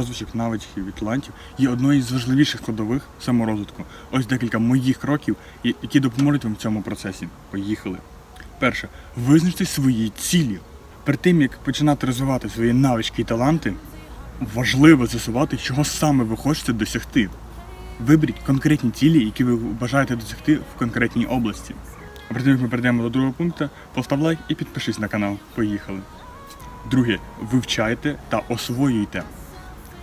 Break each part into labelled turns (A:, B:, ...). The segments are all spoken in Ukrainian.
A: розвиток навичків і талантів є одною з важливіших складових саморозвитку. Ось декілька моїх кроків, які допоможуть вам в цьому процесі. Поїхали. Перше, визначте свої цілі. Перед тим як починати розвивати свої навички і таланти, важливо з'ясувати, чого саме ви хочете досягти. Виберіть конкретні цілі, які ви бажаєте досягти в конкретній області. А перед тим, як ми перейдемо до другого пункту, постав лайк і підпишись на канал. Поїхали. Друге, вивчайте та освоюйте.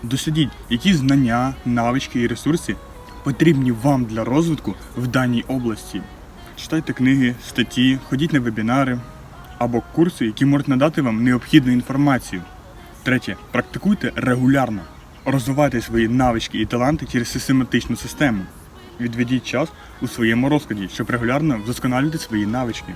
A: Дослідіть, які знання, навички і ресурси потрібні вам для розвитку в даній області. Читайте книги, статті, ходіть на вебінари або курси, які можуть надати вам необхідну інформацію. Третє, практикуйте регулярно. Розвивайте свої навички і таланти через систематичну систему. Відведіть час у своєму розкладі, щоб регулярно вдосконалювати свої навички.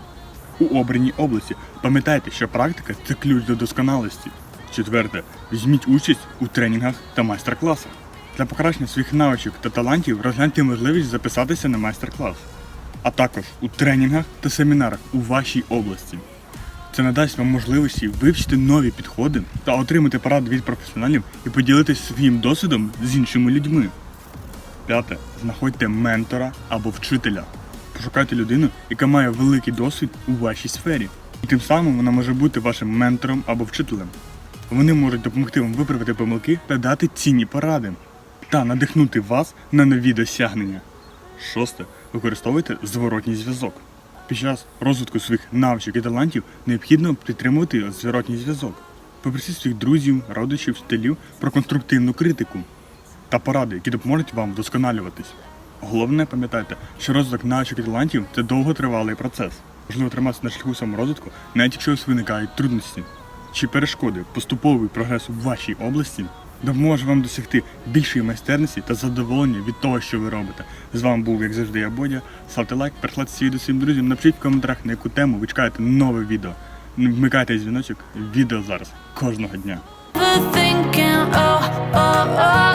A: У обраній області пам'ятайте, що практика це ключ до досконалості. Четверте, візьміть участь у тренінгах та майстер-класах. Для покращення своїх навичок та талантів розгляньте можливість записатися на майстер-клас, а також у тренінгах та семінарах у вашій області. Це надасть вам можливості вивчити нові підходи та отримати поради від професіоналів і поділитися своїм досвідом з іншими людьми. П'яте. Знаходьте ментора або вчителя. Пошукайте людину, яка має великий досвід у вашій сфері. І тим самим вона може бути вашим ментором або вчителем. Вони можуть допомогти вам виправити помилки та дати цінні поради та надихнути вас на нові досягнення. Шосте. Використовуйте зворотній зв'язок. Під час розвитку своїх навичок і талантів необхідно підтримувати зворотній зв'язок. Попросіть своїх друзів, родичів, вчителів про конструктивну критику та поради, які допоможуть вам вдосконалюватись. Головне, пам'ятайте, що розвиток навичок і талантів це довготривалий процес. Можливо триматися на шляху саморозвитку, навіть якщо у вас виникають трудності чи перешкоди, поступовий прогрес у вашій області допоможе вам досягти більшої майстерності та задоволення від того, що ви робите. З вами був, як завжди, я Бодя. Ставте лайк, перекладайте ці відео своїм друзям, напишіть в коментарях, на яку тему ви чекаєте нове відео. Вмикайте дзвіночок, відео зараз, кожного дня.
B: Never thinking